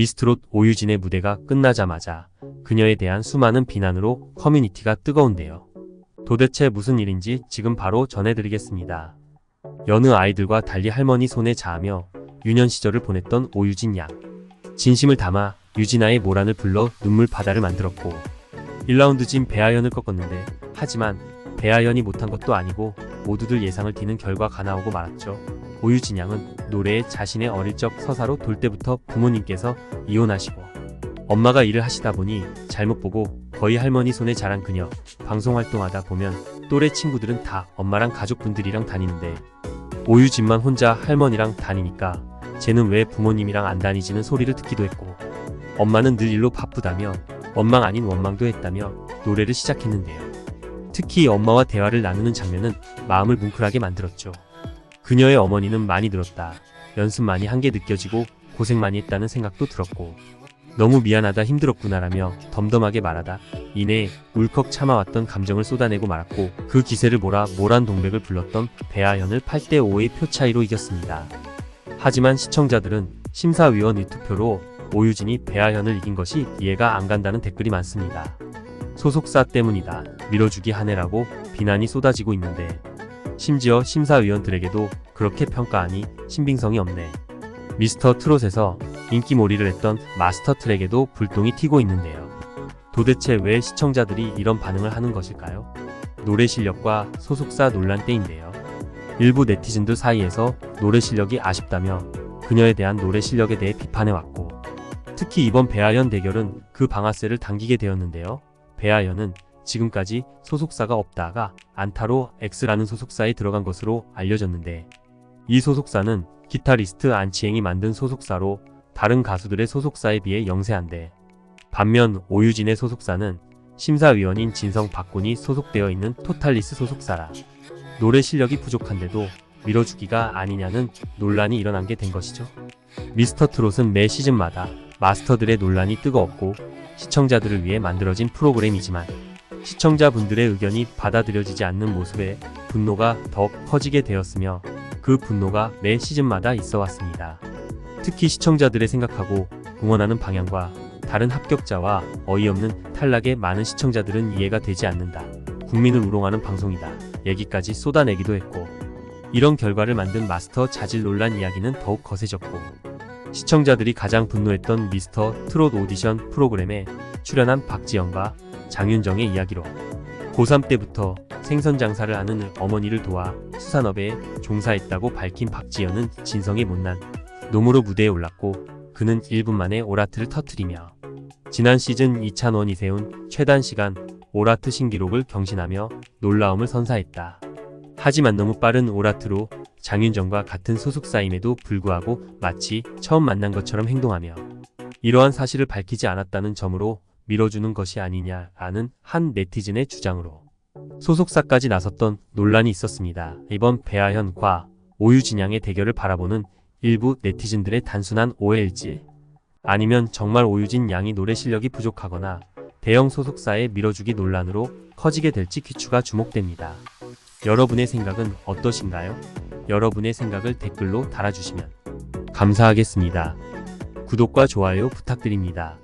미스트롯 오유진의 무대가 끝나자마자 그녀에 대한 수많은 비난으로 커뮤니티가 뜨거운데요. 도대체 무슨 일인지 지금 바로 전해드리겠습니다. 여느 아이들과 달리 할머니 손에 자하며 유년 시절을 보냈던 오유진 양. 진심을 담아 유진아의 모란을 불러 눈물 바다를 만들었고 1라운드 진 배아연을 꺾었는데 하지만 배아연이 못한 것도 아니고 모두들 예상을 뒤는 결과가 나오고 말았죠. 오유진 양은 노래에 자신의 어릴 적 서사로 돌 때부터 부모님께서 이혼하시고 엄마가 일을 하시다 보니 잘못 보고 거의 할머니 손에 자란 그녀 방송 활동하다 보면 또래 친구들은 다 엄마랑 가족분들이랑 다니는데 오유진만 혼자 할머니랑 다니니까 쟤는 왜 부모님이랑 안 다니지는 소리를 듣기도 했고 엄마는 늘 일로 바쁘다며 원망 아닌 원망도 했다며 노래를 시작했는데요. 특히 엄마와 대화를 나누는 장면은 마음을 뭉클하게 만들었죠. 그녀의 어머니는 많이 늘었다. 연습 많이 한 게 느껴지고 고생 많이 했다는 생각도 들었고 너무 미안하다 힘들었구나라며 덤덤하게 말하다 이내 울컥 참아왔던 감정을 쏟아내고 말았고 그 기세를 몰아 모란 동백을 불렀던 배아현을 8대5의 표 차이로 이겼습니다. 하지만 시청자들은 심사위원 의 투표로 오유진이 배아현을 이긴 것이 이해가 안 간다는 댓글이 많습니다. 소속사 때문이다. 밀어주기 하네라고 비난이 쏟아지고 있는데 심지어 심사위원들에게도 그렇게 평가하니 신빙성이 없네. 미스터 트롯에서 인기몰이를 했던 마스터 트랙에도 불똥이 튀고 있는데요. 도대체 왜 시청자들이 이런 반응을 하는 것일까요? 노래 실력과 소속사 논란 때인데요. 일부 네티즌들 사이에서 노래 실력이 아쉽다며 그녀에 대한 노래 실력에 대해 비판해왔고 특히 이번 배아연 대결은 그 방아쇠를 당기게 되었는데요. 배아연은 지금까지 소속사가 없다가 안타로 X라는 소속사에 들어간 것으로 알려졌는데 이 소속사는 기타리스트 안치행이 만든 소속사로 다른 가수들의 소속사에 비해 영세한데 반면 오유진의 소속사는 심사위원인 진성 박군이 소속되어 있는 토탈리스 소속사라 노래 실력이 부족한데도 밀어주기가 아니냐는 논란이 일어난 게 된 것이죠. 미스터 트롯은 매 시즌마다 마스터들의 논란이 뜨거웠고 시청자들을 위해 만들어진 프로그램이지만 시청자분들의 의견이 받아들여지지 않는 모습에 분노가 더욱 커지게 되었으며 그 분노가 매 시즌마다 있어 왔습니다. 특히 시청자들의 생각하고 응원하는 방향과 다른 합격자와 어이없는 탈락에 많은 시청자들은 이해가 되지 않는다. 국민을 우롱하는 방송이다. 얘기까지 쏟아내기도 했고 이런 결과를 만든 마스터 자질 논란 이야기는 더욱 거세졌고 시청자들이 가장 분노했던 미스터 트롯 오디션 프로그램에 출연한 박지영과 장윤정의 이야기로 고3 때부터 생선 장사를 하는 어머니를 도와 수산업에 종사했다고 밝힌 박지연은 진성의 못난 놈으로 무대에 올랐고 그는 1분 만에 오라트를 터뜨리며 지난 시즌 이찬원이 세운 최단 시간 오라트 신기록을 경신하며 놀라움을 선사했다. 하지만 너무 빠른 오라트로 장윤정과 같은 소속사임에도 불구하고 마치 처음 만난 것처럼 행동하며 이러한 사실을 밝히지 않았다는 점으로 밀어주는 것이 아니냐라는 한 네티즌의 주장으로 소속사까지 나섰던 논란이 있었습니다. 이번 배아현과 오유진양의 대결을 바라보는 일부 네티즌들의 단순한 오해일지 아니면 정말 오유진 양이 노래 실력이 부족하거나 대형 소속사의 밀어주기 논란으로 커지게 될지 귀추가 주목됩니다. 여러분의 생각은 어떠신가요? 여러분의 생각을 댓글로 달아주시면 감사하겠습니다. 구독과 좋아요 부탁드립니다.